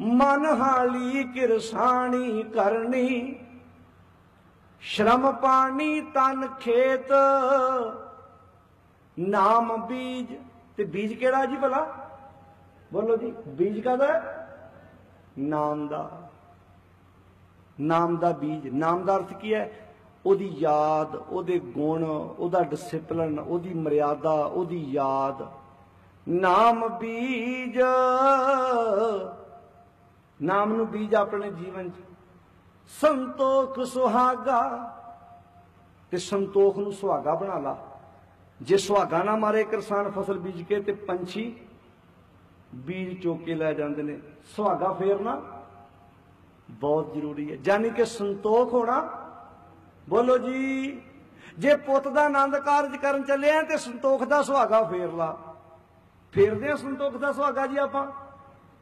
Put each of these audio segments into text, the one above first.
ਮਨ ਹਾਲੀ ਕਿਰਸਾਣੀ ਕਰਨੀ। ਸ਼ਰਮ ਪਾਣੀ ਤਨ ਖੇਤ, ਨਾਮ ਬੀਜ। ਤੇ ਬੀਜ ਕਿਹੜਾ ਜੀ ਭਲਾ? ਬੋਲੋ ਜੀ, ਬੀਜ ਕਾਹਦਾ ਨਾਮ ਦਾ। ਨਾਮ ਦਾ ਬੀਜ। ਨਾਮ ਦਾ ਅਰਥ ਕੀ ਹੈ? ਉਹਦੀ ਯਾਦ, ਉਹਦੇ ਗੁਣ, ਉਹਦਾ ਡਿਸਪਲਿਨ ਉਹਦੀ ਮਰਿਆਦਾ, ਉਹਦੀ ਯਾਦ। ਨਾਮ ਬੀਜ ਨਾਮ ਨੂੰ ਬੀਜ ਆਪਣੇ ਜੀਵਨ 'ਚ। ਸੰਤੋਖ ਸੁਹਾਗਾ। ਤੇ ਸੰਤੋਖ ਨੂੰ ਸੁਹਾਗਾ ਬਣਾ ਲਾ। ਜੇ ਸੁਹਾਗਾ ਨਾ ਮਾਰੇ ਕਿਸਾਨ ਫਸਲ ਬੀਜ ਕੇ ਤੇ ਪੰਛੀ ਬੀਜ ਚੋਕ ਕੇ ਲੈ ਜਾਂਦੇ ਨੇ। ਸੁਹਾਗਾ ਫੇਰਨਾ ਬਹੁਤ ਜ਼ਰੂਰੀ ਹੈ। ਯਾਨੀ ਕਿ ਸੰਤੋਖ ਹੋਣਾ। ਬੋਲੋ ਜੀ, ਜੇ ਪੁੱਤ ਦਾ ਆਨੰਦ ਕਾਰਜ ਕਰਨ ਚੱਲੇ ਆ ਤੇ ਸੰਤੋਖ ਦਾ ਸੁਹਾਗਾ ਫੇਰ ਲਾ। ਫੇਰਦੇ ਆ ਸੰਤੋਖ ਦਾ ਸੁਹਾਗਾ ਜੀ ਆਪਾਂ।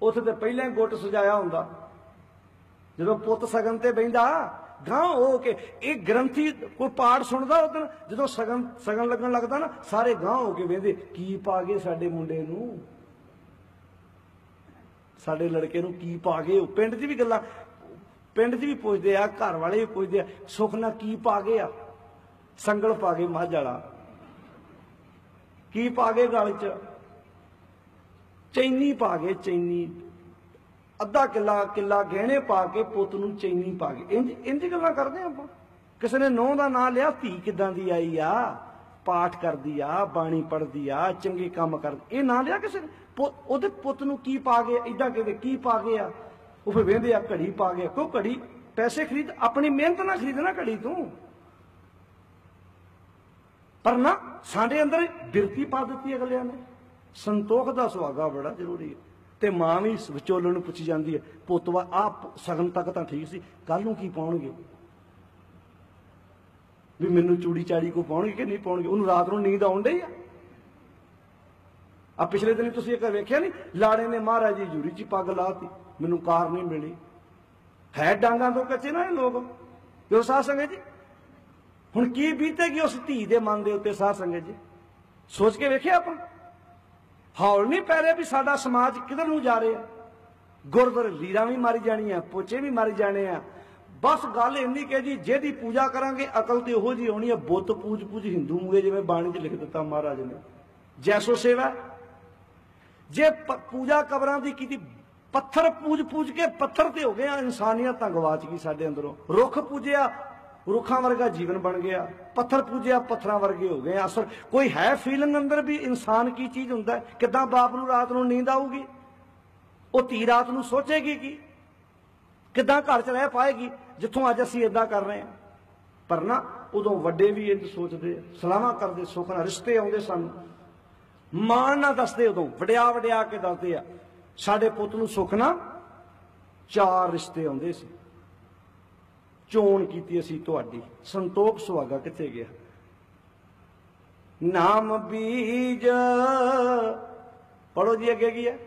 ਉੱਥੇ ਤੇ ਪਹਿਲਾਂ ਹੀ ਗੁੱਟ ਸਜਾਇਆ ਹੁੰਦਾ। ਜਦੋਂ ਪੁੱਤ ਸਗਨ ਤੇ ਬੈਂਦਾ ਗਾਂ ਹੋ ਕੇ ਇਹ ਗ੍ਰੰਥੀ ਕੋਈ ਪਾਠ ਸੁਣਦਾ ਉਦੋਂ ਜਦੋਂ ਸਗਨ ਸਗਨ ਲੱਗਣ ਲੱਗਦਾ ਨਾ, ਸਾਰੇ ਗਾਂ ਹੋ ਕੇ ਵੇਂਦੇ ਕੀ ਪਾ ਗਏ ਸਾਡੇ ਮੁੰਡੇ ਨੂੰ? ਸਾਡੇ ਲੜਕੇ ਨੂੰ ਕੀ ਪਾ ਗਏ? ਉਹ ਪਿੰਡ 'ਚ ਵੀ ਗੱਲਾਂ, ਪਿੰਡ 'ਚ ਵੀ ਪੁੱਛਦੇ ਆ, ਘਰ ਵਾਲੇ ਵੀ ਪੁੱਛਦੇ ਆ, ਸੁੱਖ ਨਾਲ ਕੀ ਪਾ ਗਏ ਆ? ਸੰਗਲ ਪਾ ਗਏ ਮੱਝ ਵਾਲਾ। ਕੀ ਪਾ ਗਏ ਗਲ 'ਚ? ਚੈਨੀ ਪਾ ਗਏ ਚੈਨੀ, ਅੱਧਾ ਕਿੱਲਾ ਕਿੱਲਾ ਗਹਿਣੇ ਪਾ ਕੇ ਪੁੱਤ ਨੂੰ ਚੈਨੀ ਪਾ ਕੇ। ਇੰਜ ਇੰਜ ਗੱਲਾਂ ਕਰਦੇ ਆ ਆਪਾਂ। ਕਿਸੇ ਨੇ ਨੌ ਦਾ ਨਾਂ ਲਿਆ, ਧੀ ਕਿਦਾਂ ਦੀ ਆਈ ਆ? ਪਾਠ ਕਰਦੀ ਆ, ਬਾਣੀ ਪੜਦੀ ਆ, ਚੰਗੇ ਕੰਮ ਕਰਦੀ। ਇਹ ਨਾਂ ਲਿਆ ਕਿਸੇ ਨੇ? ਉਹਦੇ ਪੁੱਤ ਨੂੰ ਕੀ ਪਾ ਗਏ ਇਦਾਂ ਕਿਵੇਂ ਕੀ ਪਾ ਗਏ ਆ? ਉਹ ਫਿਰ ਵੇਂਦੇ ਆ, ਘੜੀ ਪਾ ਗਏ ਕੋ ਘੜੀ ਪੈਸੇ ਖਰੀਦ, ਆਪਣੀ ਮਿਹਨਤ ਨਾਲ ਖਰੀਦਣਾ ਘੜੀ ਤੂੰ। ਪਰ ਨਾ, ਸਾਡੇ ਅੰਦਰ ਬਿਰਤੀ ਪਾ ਦਿੱਤੀ ਅਗਲਿਆਂ ਨੇ। ਸੰਤੋਖ ਦਾ ਸੁਹਾਗਾ ਬੜਾ ਜ਼ਰੂਰੀ ਹੈ। ਤੇ ਮਾਂ ਵੀ ਵਿਚੋਲਣ ਨੂੰ ਪੁੱਛੀ ਜਾਂਦੀ ਹੈ ਪੁੱਤਵਾ ਆ ਸਗਨ ਤੱਕ ਤਾਂ ਠੀਕ ਸੀ ਕੱਲ ਨੂੰ ਕੀ ਪਾਉਣਗੇ? ਵੀ ਮੈਨੂੰ ਚੂੜੀ ਚਾੜੀ ਕੋ ਪਾਉਣਗੇ ਕਿ ਨਹੀਂ ਪਾਉਣਗੇ? ਉਹਨੂੰ ਰਾਤ ਨੂੰ ਨੀਂਦ ਆਉਣ ਡਈ ਆ? ਆ ਪਿਛਲੇ ਦਿਨ ਤੁਸੀਂ ਇੱਕ ਵੇਖਿਆ ਨਹੀਂ ਲਾੜੇ ਨੇ ਮਹਾਰਾਜ ਜੀ ਜੂਰੀ ਚ ਪੱਗ ਲਾਤੀ, ਮੈਨੂੰ ਕਾਰ ਨਹੀਂ ਮਿਲੀ। ਹੈ ਡਾਂਗਾਂ ਤੋਂ ਕੱਚੇ ਨਾ ਇਹ ਲੋਕ? ਕਿਉਂ ਸਾਧ ਸੰਗਤ ਜੀ? ਹੁਣ ਕੀ ਬੀਤੇਗੀ ਉਸ ਧੀ ਦੇ ਮਨ ਦੇ ਉੱਤੇ ਸਾਧ ਸੰਗਤ ਜੀ? ਸੋਚ ਕੇ ਵੇਖਿਆ ਆਪਾਂ? ਹੌਲ ਨਹੀਂ ਪੈ ਰਿਹਾ ਵੀ ਸਾਡਾ ਸਮਾਜ ਕਿੱਧਰ ਨੂੰ ਜਾ ਰਿਹਾ। ਗੁਰਦੁਆਰੇ ਲੀਰਾਂ ਵੀ ਮਾਰੀ ਜਾਣੀਆਂ, ਪੋਚੇ ਵੀ ਮਾਰੀ ਜਾਣੇ ਆ। ਬਸ ਗੱਲ ਇੰਨੀ ਕਿ ਜੀ, ਜਿਹਦੀ ਪੂਜਾ ਕਰਾਂਗੇ, ਅਕਲ ਤੇ ਉਹੋ ਜੀ ਆਉਣੀ ਹੈ ਬੁੱਤ ਪੂਜ ਪੂਜ ਹਿੰਦੂ ਮੂਏ ਜਿਵੇਂ ਬਾਣੀ 'ਚ ਲਿਖ ਦਿੱਤਾ ਮਹਾਰਾਜ ਨੇ। ਜੈਸੋ ਸੇਵਾ। ਜੇ ਪੂਜਾ ਕਬਰਾਂ ਦੀ ਕੀਤੀ ਪੱਥਰ ਪੂਜ ਪੂਜ ਕੇ ਪੱਥਰ ਤੇ ਹੋ ਗਏ ਇਨਸਾਨੀਅਤ ਤਾਂ ਗਵਾਚ ਗਈ ਸਾਡੇ ਅੰਦਰੋਂ। ਰੁੱਖ ਪੂਜਿਆ ਰੁੱਖਾਂ ਵਰਗਾ ਜੀਵਨ ਬਣ ਗਿਆ, ਪੱਥਰ ਪੂਜਿਆ, ਪੱਥਰਾਂ ਵਰਗੇ ਹੋ ਗਏ। ਅਸਰ ਕੋਈ ਹੈ ਫੀਲਿੰਗ ਅੰਦਰ ਵੀ ਇਨਸਾਨ ਕੀ ਚੀਜ਼ ਹੁੰਦਾ? ਹੈ? ਕਿੱਦਾਂ ਬਾਪ ਨੂੰ ਰਾਤ ਨੂੰ ਨੀਂਦ ਆਊਗੀ? ਉਹ ਧੀ ਰਾਤ ਨੂੰ ਸੋਚੇਗੀ ਕੀ? ਕਿੱਦਾਂ ਘਰ ਚ ਰਹਿ ਪਾਏਗੀ? ਜਿੱਥੋਂ ਅੱਜ ਅਸੀਂ ਇਦਾਂ ਕਰ ਰਹੇ ਹਾਂ। ਪਰ ਨਾ, ਉਦੋਂ ਵੱਡੇ ਵੀ ਇੰਜ ਸੋਚਦੇ ਸਲਾਹਾਂ ਕਰਦੇ, ਸੁੱਖ ਨਾਲ ਰਿਸ਼ਤੇ ਆਉਂਦੇ ਸਾਨੂੰ। ਮਾਣ ਨਾਲ ਦੱਸਦੇ ਉਦੋਂ, ਵਡਿਆ ਵਡਿਆ ਕੇ ਦੱਸਦੇ ਆ, ਸਾਡੇ ਪੁੱਤ ਨੂੰ ਸੁੱਖ ਨਾ ਚਾਰ ਰਿਸ਼ਤੇ ਆਉਂਦੇ ਸੀ। ਚੋਣ ਕੀਤੀ ਅਸੀਂ ਤੁਹਾਡੀ। ਸੰਤੋਖ ਸੁਹਾਗਾ ਕਿੱਥੇ ਗਿਆ? ਨਾਮ ਬੀਜ। ਪੜੋ ਜੀ ਅੱਗੇ ਕੀ ਹੈ?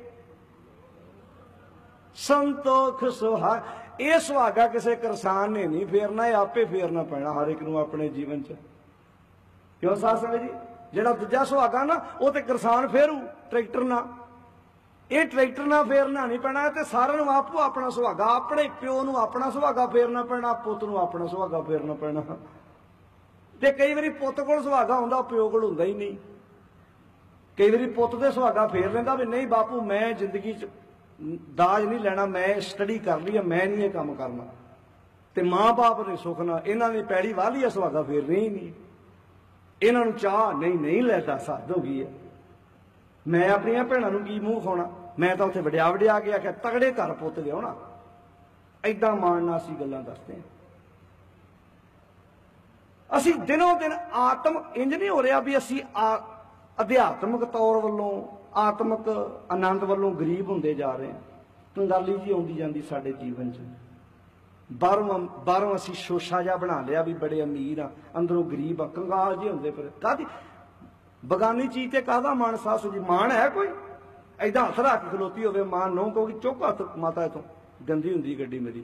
ਸੰਤੋਖ ਸੁਹਾ, ਇਹ ਸੁਹਾਗਾ ਕਿਸੇ ਕਿਸਾਨ ਨੇ ਨਹੀਂ ਫੇਰਨਾ, ਇਹ ਆਪੇ ਫੇਰਨਾ ਪੈਣਾ ਹਰ ਇੱਕ ਨੂੰ ਆਪਣੇ ਜੀਵਨ 'ਚ। ਕਿਉਂ ਸਾਧ ਸੰਗਤ ਜੀ? ਜਿਹੜਾ ਦੂਜਾ ਸੁਹਾਗਾ ਨਾ, ਉਹ ਤੇ ਕਿਸਾਨ ਫੇਰੂ, ਟਰੈਕਟਰ ਨਾਲ ਇਹ ਟਰੈਕਟਰ ਨਾਲ ਫੇਰਨਾ ਨਹੀਂ ਪੈਣਾ ਤੇ ਸਾਰਿਆਂ ਨੂੰ ਆਪੋ ਆਪਣਾ ਸੁਹਾਗਾ, ਆਪਣੇ ਪਿਓ ਨੂੰ ਆਪਣਾ ਸੁਹਾਗਾ ਫੇਰਨਾ ਪੈਣਾ, ਪੁੱਤ ਨੂੰ ਆਪਣਾ ਸੁਹਾਗਾ ਫੇਰਨਾ ਪੈਣਾ। ਤੇ ਕਈ ਵਾਰੀ ਪੁੱਤ ਕੋਲ ਸੁਹਾਗਾ ਹੁੰਦਾ, ਪਿਓ ਕੋਲ ਹੁੰਦਾ ਹੀ ਨਹੀਂ। ਕਈ ਵਾਰੀ ਪੁੱਤ ਦੇ ਸੁਹਾਗਾ ਫੇਰ ਲੈਂਦਾ ਵੀ ਨਹੀਂ ਬਾਪੂ, ਮੈਂ ਜ਼ਿੰਦਗੀ 'ਚ ਦਾਜ ਨਹੀਂ ਲੈਣਾ, ਮੈਂ ਸਟੱਡੀ ਕਰ ਲਈ ਆ, ਮੈਂ ਨਹੀਂ ਇਹ ਕੰਮ ਕਰਨਾ। ਤੇ ਮਾਂ-ਬਾਪ ਨੇ ਸੁੱਖ ਨਾਲ ਇਹਨਾਂ ਦੀ ਪੈੜੀ ਵਾਲੀ ਆ, ਸੁਹਾਗਾ ਫੇਰ ਹੀ ਨਹੀਂ। ਇਹਨਾਂ ਨੂੰ ਚਾਹ ਨਹੀਂ ਨਹੀਂ ਲੈਦਾ ਸਾਧ ਹੋ ਗਈ ਹੈ ਮੈਂ ਆਪਣੀਆਂ ਭੈਣਾਂ ਨੂੰ ਕੀ ਮੂੰਹ ਖਾਣਾ? ਮੈਂ ਤਾਂ ਉੱਥੇ ਵਡਿਆ ਵਡਿਆ ਕੇ ਆਖਿਆ, ਤਗੜੇ ਘਰ ਪੁੱਤ ਲਿਆਉਣਾ ਐਦਾਂ ਮਾਣਨਾ ਸੀ ਗੱਲਾਂ ਦੱਸਦੇ ਹਾਂ। ਅਸੀਂ ਦਿਨੋਂ ਦਿਨ ਆਤਮ ਇੰਜ ਨਹੀਂ ਹੋ ਰਿਹਾ ਵੀ ਅਸੀਂ ਆ- ਅਧਿਆਤਮਿਕ ਤੌਰ ਵੱਲੋਂ, ਆਤਮਿਕ ਆਨੰਦ ਵੱਲੋਂ ਗਰੀਬ ਹੁੰਦੇ ਜਾ ਰਹੇ ਹਾਂ। ਕੰਗਾਲੀ ਜੀ ਆਉਂਦੀ ਜਾਂਦੀ ਸਾਡੇ ਜੀਵਨ 'ਚ। ਬਾਹਰੋਂ ਬਾਹਰੋਂ ਅਸੀਂ ਸ਼ੋਸ਼ਾ ਜਿਹਾ ਬਣਾ ਲਿਆ ਵੀ ਬੜੇ ਅਮੀਰ ਆ ਅੰਦਰੋਂ ਗਰੀਬ ਆ ਕੰਗਾਲ ਜੀ ਹੁੰਦੇ ਫਿਰ। ਕਾਦੀ ਬਗਾਨੀ ਚੀਜ਼ ਤੇ ਕਾਹਦਾ ਮਾਣ ਸਾਸ ਜੀ? ਮਾਣ ਹੈ ਕੋਈ? ਐਦਾਂ ਹੱਥ ਰੱਖ ਕੇ ਖਲੋਤੀ ਹੋਵੇ, ਮਾਂ ਨੂੰ ਕਹੋਗੀ ਚੁੱਕ ਹੱਥ ਮਾਤਾ ਇਥੋਂ, ਗੰਦੀ ਹੁੰਦੀ ਗੱਡੀ ਮੇਰੀ।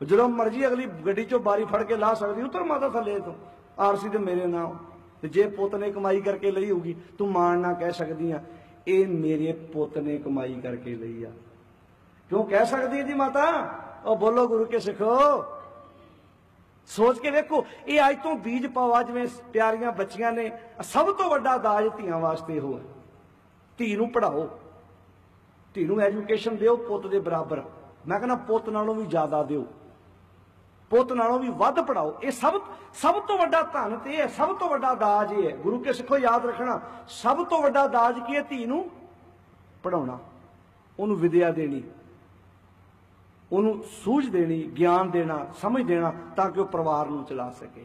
ਜਦੋਂ ਮਰਜ਼ੀ ਅਗਲੀ ਗੱਡੀ ਚੋਂ ਬਾਰੀ ਫੜ ਕੇ ਲਾ ਸਕਦੀ, ਉਤਰ ਮਾਤਾ ਥੱਲੇ ਤੋਂ ਆਰਸੀ ਤੇ ਮੇਰੇ ਨਾਮ ਤੇ ਜੇ ਪੁੱਤ ਨੇ ਕਮਾਈ ਕਰਕੇ ਲਈ ਹੋਊਗੀ, ਤੂੰ ਮਾਣ ਨਾ ਕਹਿ ਸਕਦੀ ਆ, ਇਹ ਮੇਰੇ ਪੁੱਤ ਨੇ ਕਮਾਈ ਕਰਕੇ ਲਈ ਆ। ਕਿਉਂ ਕਹਿ ਸਕਦੀ ਹੈ ਜੀ ਮਾਤਾ? ਉਹ ਬੋਲੋ ਗੁਰੂ ਕੇ ਸਿੱਖੋ। ਸੋਚ ਕੇ ਵੇਖੋ, ਇਹ ਅੱਜ ਤੋਂ ਬੀਜ ਪਾਵਾ ਜਿਵੇਂ ਪਿਆਰੀਆਂ ਬੱਚੀਆਂ ਨੇ, ਸਭ ਤੋਂ ਵੱਡਾ ਦਾਜ ਧੀਆਂ ਵਾਸਤੇ ਉਹ ਹੈ ਧੀ ਨੂੰ ਪੜਾਓ ਧੀ ਨੂੰ ਐਜੂਕੇਸ਼ਨ ਦਿਓ ਪੁੱਤ ਦੇ ਬਰਾਬਰ। ਮੈਂ ਕਹਿੰਦਾ ਪੁੱਤ ਨਾਲੋਂ ਵੀ ਜ਼ਿਆਦਾ ਦਿਓ। ਪੁੱਤ ਨਾਲੋਂ ਵੀ ਵੱਧ ਪੜਾਓ ਇਹ ਸਭ ਸਭ ਤੋਂ ਵੱਡਾ ਧਨ ਤੇ ਇਹ ਹੈ, ਸਭ ਤੋਂ ਵੱਡਾ ਦਾਜ ਇਹ ਹੈ। ਗੁਰੂ ਕੇ ਸਿੱਖੋ ਯਾਦ ਰੱਖਣਾ, ਸਭ ਤੋਂ ਵੱਡਾ ਦਾਜ ਕੀ ਹੈ ਧੀ ਨੂੰ? ਪੜਾਉਣਾ ਉਹਨੂੰ ਵਿਦਿਆ ਦੇਣੀ। ਉਹਨੂੰ ਸੂਝ ਦੇਣੀ, ਗਿਆਨ ਦੇਣਾ, ਸਮਝ ਦੇਣਾ ਤਾਂ ਕਿ ਉਹ ਪਰਿਵਾਰ ਨੂੰ ਚਲਾ ਸਕੇ।